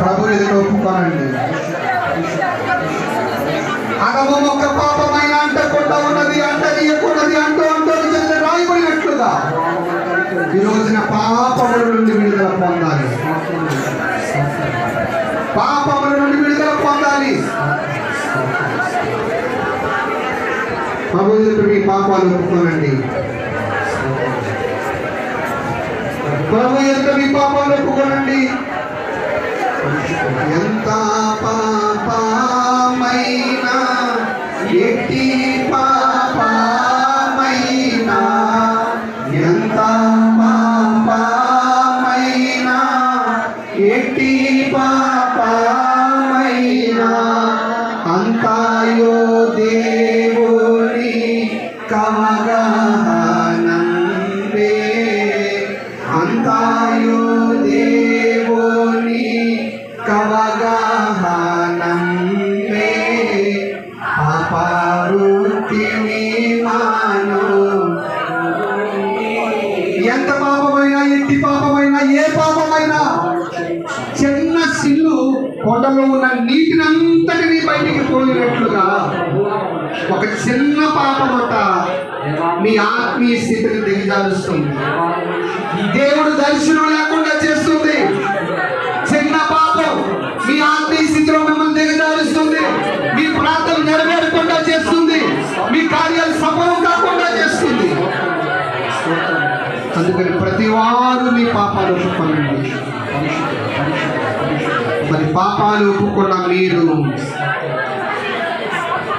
ప్రభు ఎదుట ఒప్పుకోనండి. అడము మొక్క పాపమైన అంటకుండా ఉన్నది అంటదీయకున్నది అంటూ అంటూ చెంది రాయబడినట్లుగా ఈ రోజున పాపముల నుండి విడుదల పొందాలి. పాపముల నుండి విడుదల పొందాలి. ప్రభు ఎదుట మీ పాపాలు ఒప్పుకోనండి. ప్రభు ఎదుట మీ పాపాలు కమగహనంబే అంతాయో దేవుని కవగాహనంబే పాపారుతిని మాను. ఎంత పాపమైనా ఎట్టి పాపమైనా ఏ పాపమైనా చిన్న సిల్లు కొండలో ఉన్న నీటినంతటినీ బయటికి పోయినట్లుగా ఒక చిన్న పాపమట మీ ఆత్మీయ స్థితిని దిగజారుస్తుంది దేవుడు దర్శనం లేకుండా చేస్తుంది. చిన్న పాపం మీ ఆత్మీయ స్థితిలో మిమ్మల్ని దిగజారుస్తుంది మీ ప్రాంతం నెరవేరకుండా చేస్తుంది. మీ కార్యాలు సఫలం కాకుండా చేస్తుంది. అందుకని ప్రతి వారు మీ పాపాలు ఒప్పుకోనండి మరి పాపాలు ఒప్పుకున్న మీరు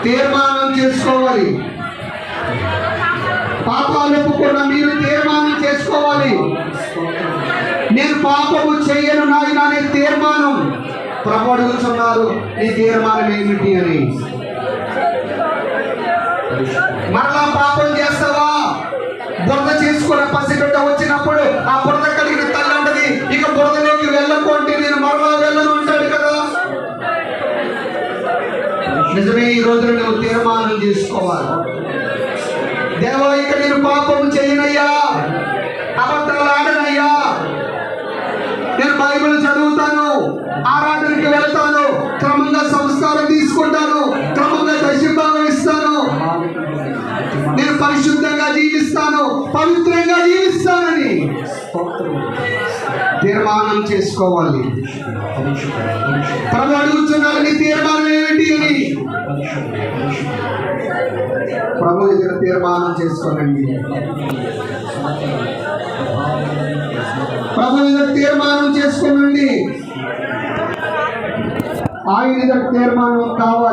తీర్మానం చేసుకోవాలి. పాపాలు ఒప్పుకున్న మీరు తీర్మానం చేసుకోవాలి. నేను పాపము చేయను నాయన అనే తీర్మానం. ప్రభు అడుగుతున్నారు నీ తీర్మానం ఏమిటి అని? మరలా పాపం చేస్తావా? బురద చేసుకున్న పసిగడ్డ వచ్చినప్పుడు ఆ బురద కలిగిన తల్లి అంటది ఇక బురదలోకి వెళ్ళకుంటే నేను మరలా వెళ్ళను అంటాడు కదా. నిజమే ఈ రోజున నువ్వు తీర్మానం చేసుకోవాలి. దేవా ఇక నేను పాపం చేయనయ్యా. అబద్ధాలు ఆడనయ్యా. నేను బైబిల్ చదువుతాను ఆరాధనకి వెళ్తాను క్రమంగా సంస్కారం తీసుకుంటాను క్రమంగా దశభాగం ఇస్తాను. నేను పరిశుద్ధంగా జీవిస్తాను పవిత్రంగా జీవిస్తానని తీర్మానం చేసుకోవాలి. ప్రభు అడుగుతున్నారు నీ తీర్మానం ఏమిటి అని? దగ్గర తీర్మానం చేసుకోనండి. ప్రభు దగ్గర తీర్మానం చేసుకోనండి. ఆయన దగ్గర తీర్మానం కావాలి.